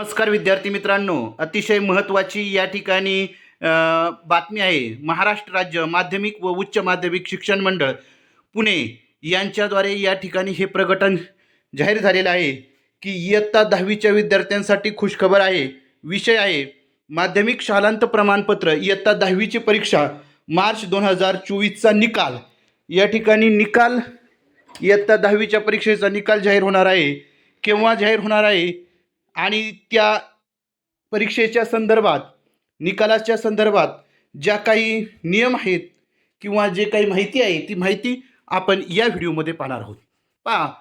नमस्कार विद्यार्थी मित्रांनो. अतिशय महत्त्वाची या ठिकाणी बातमी आहे. महाराष्ट्र राज्य माध्यमिक व उच्च माध्यमिक शिक्षण मंडळ पुणे यांच्याद्वारे या ठिकाणी हे प्रकटन जाहीर झालेलं आहे की इयत्ता दहावीच्या विद्यार्थ्यांसाठी खुशखबर आहे विषय आहे. माध्यमिक शालांत प्रमाणपत्र इयत्ता दहावीची परीक्षा मार्च दोन हजार चोवीसचा निकाल. या ठिकाणी निकाल इयत्ता दहावीच्या परीक्षेचा निकाल जाहीर होणार आहे. केव्हा जाहीर होणार आहे? आणि त्या परीक्षेच्या संदर्भात निकालाच्या संदर्भात ज्या काही नियम आहेत किंवा जे काही माहिती आहे ती माहिती आपण या व्हिडिओमध्ये पाहणार आहोत. पहा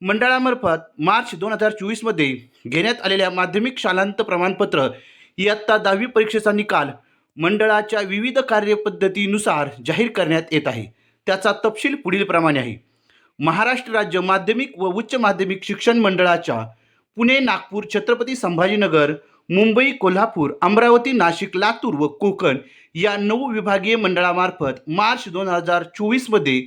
मंडळामार्फत मार्च दोन हजार चोवीसमध्ये घेण्यात आलेल्या माध्यमिक शालांत प्रमाणपत्र इयत्ता दहावी परीक्षेचा निकाल मंडळाच्या विविध कार्यपद्धतीनुसार जाहीर करण्यात येत आहे. त्याचा तपशील पुढीलप्रमाणे आहे. महाराष्ट्र राज्य माध्यमिक व उच्च माध्यमिक शिक्षण मंडळाच्या पुणे नागपूर छत्रपती संभाजीनगर मुंबई कोल्हापूर अमरावती नाशिक लातूर व कोकण या नऊ विभागीय मंडळामार्फत मार्च दोन हजार चोवीसमध्ये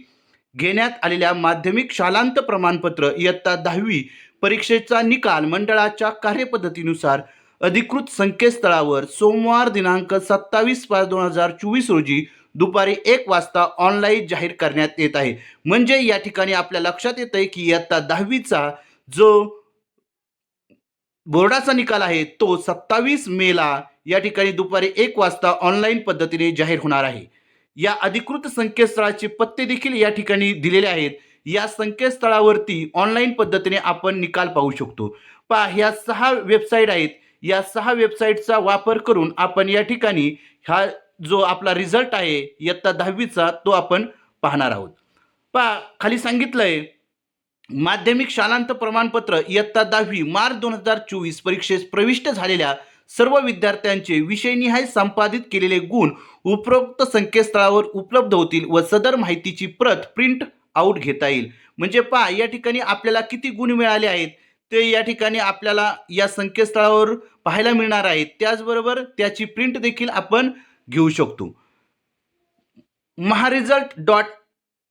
घेण्यात आलेल्या माध्यमिक शालांत प्रमाणपत्र इयत्ता दहावी परीक्षेचा निकाल मंडळाच्या कार्यपद्धतीनुसार अधिकृत संकेतस्थळावर सोमवार दिनांक सत्तावीस पाच दोन हजार चोवीस रोजी दुपारी एक वाजता ऑनलाईन जाहीर करण्यात येत आहे. म्हणजे या ठिकाणी आपल्या लक्षात येतं आहे की इयत्ता दहावीचा जो बोर्डाचा निकाल आहे तो सत्तावीस मेला या ठिकाणी दुपारी एक वाजता ऑनलाईन पद्धतीने जाहीर होणार आहे. या अधिकृत संकेतस्थळाचे पत्ते देखील या ठिकाणी दिलेले आहेत. या संकेतस्थळावरती ऑनलाईन पद्धतीने आपण निकाल पाहू शकतो. पहा ह्या सहा वेबसाईट आहेत. या सहा वेबसाईटचा वापर करून आपण या ठिकाणी हा जो आपला रिझल्ट आहे इयत्ता दहावीचा तो आपण पाहणार आहोत. पहा खाली सांगितलं आहे माध्यमिक शालांत प्रमाणपत्र इयत्ता दहावी मार्च दोन हजार चोवीस परीक्षेस प्रविष्ट झालेल्या सर्व विद्यार्थ्यांचे विषयनिहाय संपादित केलेले गुण उपरोक्त संकेतस्थळावर उपलब्ध होतील व सदर माहितीची प्रत प्रिंट आउट घेता येईल. म्हणजे पहा या ठिकाणी आपल्याला किती गुण मिळाले आहेत? ते या ठिकाणी आपल्याला या संकेतस्थळावर पाहायला मिळणार आहेत. त्याचबरोबर त्याची प्रिंट देखील आपण घेऊ शकतो. Mahresult dot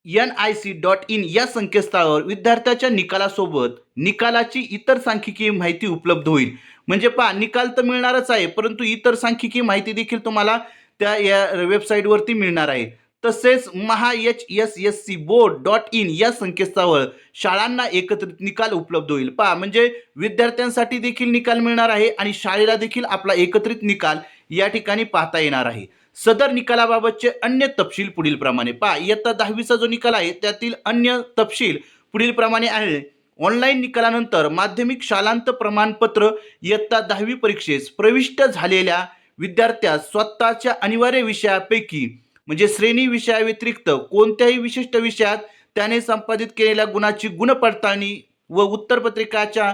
N I C dot in या संकेतस्थळावर विद्यार्थ्याच्या निकालासोबत निकालाची इतर सांख्यिकीय माहिती उपलब्ध होईल. म्हणजे पहा निकाल तर मिळणारच आहे परंतु इतर सांख्यिकीय माहिती देखील तुम्हाला त्या या वेबसाईटवरती मिळणार आहे. तसेच Maha H S S C board dot in या संकेतस्थळावर शाळांना एकत्रित निकाल उपलब्ध होईल. पहा म्हणजे विद्यार्थ्यांसाठी देखील निकाल मिळणार आहे आणि शाळेला देखील आपला एकत्रित निकाल या ठिकाणी पाहता येणार आहे. सदर निकालाबाबतचे अन्य तपशील पुढील प्रमाणे पहा इयत्ता दहावीचा जो निकाल आहे त्यातील अन्य तपशील पुढील प्रमाणे आहे. ऑनलाईन निकालानंतर माध्यमिक शालांत प्रमाणपत्र इयत्ता दहावी परीक्षेस प्रविष्ट झालेल्या विद्यार्थ्यास स्वतःच्या अनिवार्य विषयापैकी म्हणजे श्रेणी विषयाव्यतिरिक्त कोणत्याही विशिष्ट विषयात त्याने संपादित केलेल्या गुणाची गुणपडताळणी व उत्तरपत्रिकाच्या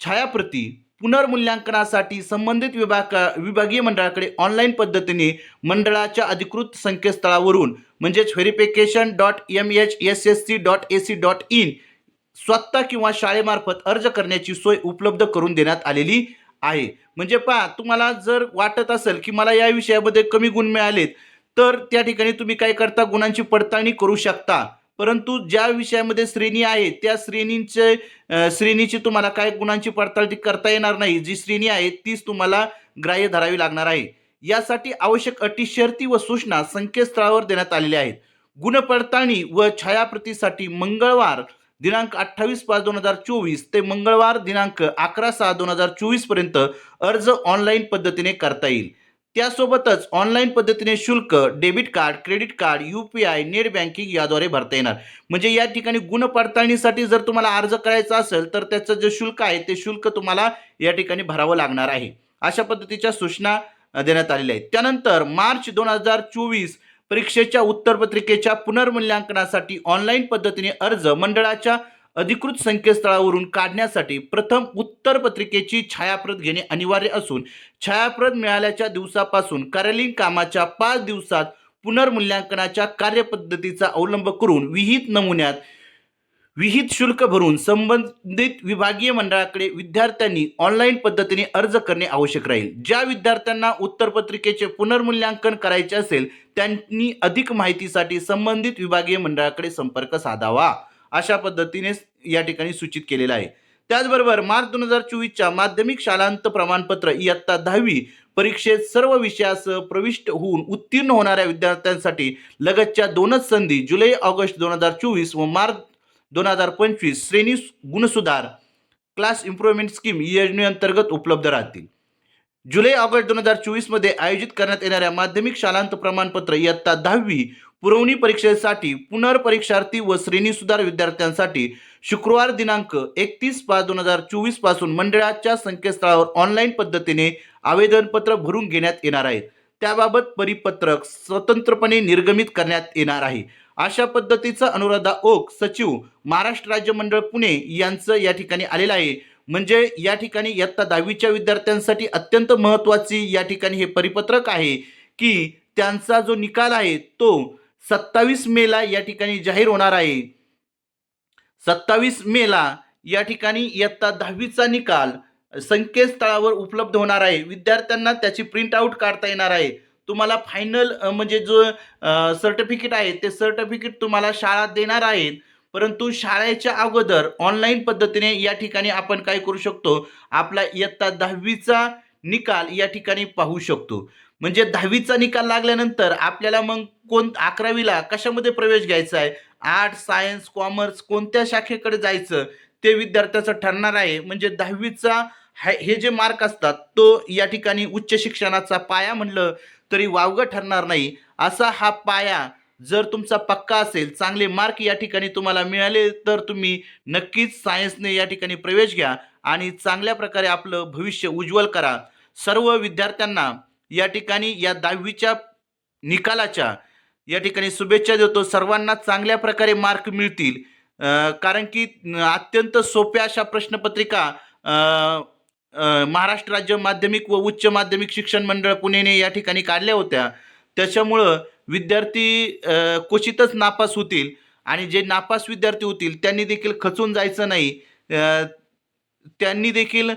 छायाप्रती पुनर्मूल्यांकनासाठी संबंधित विभाग विभागीय मंडळाकडे ऑनलाईन पद्धतीने मंडळाच्या अधिकृत संकेतस्थळावरून म्हणजेच verification dot M H S S C dot A C dot in स्वतः किंवा शाळेमार्फत अर्ज करण्याची सोय उपलब्ध करून देण्यात आलेली आहे. म्हणजे पहा तुम्हाला जर वाटत असेल की मला या विषयामध्ये कमी गुण मिळालेत तर त्या ठिकाणी तुम्ही काय करता? गुणांची पडताळणी करू शकता. परंतु ज्या विषयामध्ये श्रेणी आहे त्या श्रेणींचे श्रेणीची तुम्हाला काय गुणांची पडताळणी करता येणार नाही. जी श्रेणी आहे तीच तुम्हाला ग्राह्य धरावी लागणार आहे. यासाठी आवश्यक अटी शर्ती व सूचना संकेतस्थळावर देण्यात आलेल्या आहेत. गुणपडताळणी व छायाप्रतीसाठी मंगळवार दिनांक अठ्ठावीस पाच दोन हजार चोवीस ते मंगळवार दिनांक अकरा सहा दोन हजार चोवीसपर्यंत अर्ज ऑनलाईन पद्धतीने करता येईल. त्यासोबतच ऑनलाईन पद्धतीने शुल्क debit card credit card U P I net banking याद्वारे भरता येणार. म्हणजे या ठिकाणी गुणपडताळणीसाठी जर तुम्हाला अर्ज करायचा असेल तर त्याचं जे शुल्क आहे ते शुल्क तुम्हाला या ठिकाणी भरावं लागणार आहे. अशा पद्धतीच्या सूचना देण्यात आलेल्या आहेत. त्यानंतर मार्च दोन हजार चोवीस परीक्षेच्या उत्तरपत्रिकेच्या पुनर्मूल्यांकनासाठी ऑनलाईन पद्धतीने अर्ज मंडळाच्या अधिकृत संकेतस्थळावरून काढण्यासाठी प्रथम उत्तरपत्रिकेची छायाप्रत घेणे अनिवार्य असून छायाप्रत मिळाल्याच्या दिवसापासून कार्यालयीन कामाच्या पाच दिवसात पुनर्मूल्यांकनाच्या कार्यपद्धतीचा अवलंब करून विहित नमुन्यात विहित शुल्क भरून संबंधित विभागीय मंडळाकडे विद्यार्थ्यांनी ऑनलाईन पद्धतीने अर्ज करणे आवश्यक राहील. ज्या विद्यार्थ्यांना उत्तरपत्रिकेचे पुनर्मूल्यांकन करायचे असेल त्यांनी अधिक माहितीसाठी संबंधित विभागीय मंडळाकडे संपर्क साधावा. अशा पद्धतीने या ठिकाणी सूचित केलेलं आहे. त्याचबरोबर मार्च दोन हजार चोवीसच्या माध्यमिक शालांत प्रमाणपत्र इयत्ता दहावी परीक्षेत सर्व विषयासह प्रविष्ट होऊन उत्तीर्ण होणाऱ्या विद्यार्थ्यांसाठी लगतच्या दोनच संधी जुलै ऑगस्ट दोन हजार चोवीस व मार्च दोन हजार पंचवीस श्रेणी गुणसुधार क्लास इम्प्रुव्हमेंट स्कीम योजनेअंतर्गत उपलब्ध राहतील. जुलै ऑगस्ट दोन हजार चोवीसमध्ये आयोजित करण्यात येणाऱ्या माध्यमिक शालांत प्रमाणपत्र इयत्ता दहावी पुरवणी परीक्षेसाठी पुनर्परीक्षार्थी व श्रेणी सुधार विद्यार्थ्यांसाठी शुक्रवार दिनांक एकतीस पाच दोन हजार चोवीसपासून मंडळाच्या संकेतस्थळावर ऑनलाईन पद्धतीने आवेदनपत्र भरून घेण्यात येणार आहेत त्याबाबत परिपत्रक स्वतंत्रपणे निर्गमित करण्यात येणार आहे. अशा पद्धतीचा अनुराधा ओक सचिव महाराष्ट्र राज्य मंडळ पुणे यांचं या ठिकाणी आलेलं आहे. म्हणजे या ठिकाणी इयत्ता दहावीच्या विद्यार्थ्यांसाठी अत्यंत महत्त्वाची या ठिकाणी हे परिपत्रक आहे की त्यांचा जो निकाल आहे तो सत्तावीस मेला या ठिकाणी जाहीर होणार आहे. सत्तावीस मेला या ठिकाणी इयत्ता दहावीचा निकाल संकेतस्थळावर उपलब्ध होणार आहे. विद्यार्थ्यांना त्याची प्रिंट आऊट काढता येणार आहे. तुम्हाला फायनल म्हणजे जो सर्टिफिकेट आहे ते सर्टिफिकेट तुम्हाला शाळा देणार आहेत. परंतु शाळेच्या अगोदर ऑनलाईन पद्धतीने या ठिकाणी आपण काय करू शकतो? आपला इयत्ता दहावीचा निकाल या ठिकाणी पाहू शकतो. म्हणजे दहावीचा निकाल लागल्यानंतर आपल्याला मग कोण अकरावीला कशामध्ये प्रवेश घ्यायचा आहे? आर्ट सायन्स कॉमर्स कोणत्या शाखेकडे जायचं? ते विद्यार्थ्याचं ठरणार आहे. म्हणजे दहावीचा हे जे मार्क असतात तो या ठिकाणी उच्च शिक्षणाचा पाया म्हणलं तरी वावगं ठरणार नाही. असा हा पाया जर तुमचा पक्का असेल चांगले मार्क या ठिकाणी तुम्हाला मिळाले तर तुम्ही नक्कीच सायन्सने या ठिकाणी प्रवेश घ्या आणि चांगल्या प्रकारे आपलं भविष्य उज्ज्वल करा. सर्व विद्यार्थ्यांना या ठिकाणी या दहावीच्या निकालाच्या या ठिकाणी शुभेच्छा देतो. सर्वांना चांगल्या प्रकारे मार्क मिळतील. कारण की अत्यंत सोप्या अशा प्रश्नपत्रिका महाराष्ट्र राज्य माध्यमिक व उच्च माध्यमिक शिक्षण मंडळ पुणेने या ठिकाणी काढल्या होत्या. त्याच्यामुळं विद्यार्थी क्वचितच नापास होतील आणि जे नापास विद्यार्थी होतील त्यांनी देखील खचून जायचं नाही. त्यांनी देखील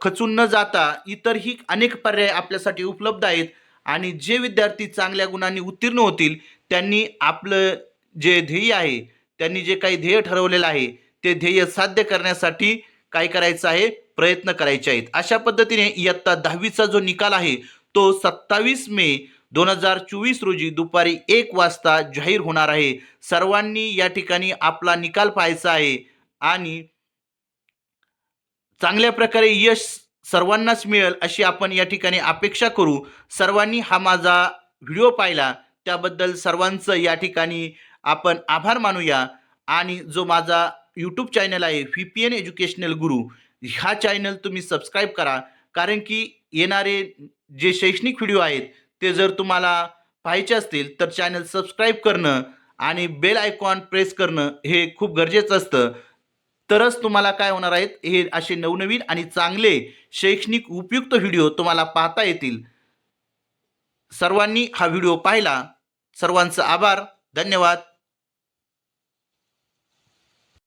खचून न जाता इतरही अनेक पर्याय आपल्यासाठी उपलब्ध आहेत आणि जे विद्यार्थी चांगल्या गुणांनी उत्तीर्ण होतील त्यांनी आपलं जे ध्येय आहे त्यांनी जे काही ध्येय ठरवलेलं आहे ते ध्येय साध्य करण्यासाठी काय करायचं आहे प्रयत्न करायचे आहेत. अशा पद्धतीने इयत्ता दहावीचा जो निकाल आहे तो सत्तावीस मे दोन हजार चोवीस रोजी दुपारी एक वाजता जाहीर होणार आहे. सर्वांनी या ठिकाणी आपला निकाल पाहायचा आहे आणि चांगल्या प्रकारे यश सर्वांनाच मिळेल अशी आपण या ठिकाणी अपेक्षा करू. सर्वांनी हा माझा व्हिडिओ पाहिला त्याबद्दल सर्वांचं या ठिकाणी आपण आभार मानूया. आणि जो माझा यूट्यूब चॅनल आहे V P N educational Guru ह्या चॅनल तुम्ही सबस्क्राईब करा. कारण की येणारे जे शैक्षणिक व्हिडिओ आहेत ते जर तुम्हाला पाहायचे असतील तर चॅनल सबस्क्राईब करणं आणि बेल आयकॉन प्रेस करणं हे खूप गरजेचं असतं. तरच तुम्हाला काय होणार आहेत? हे असे नवनवीन आणि चांगले शैक्षणिक उपयुक्त व्हिडिओ तुम्हाला पाहता येतील. सर्वांनी हा व्हिडिओ पाहिला. सर्वांचा आभार. धन्यवाद.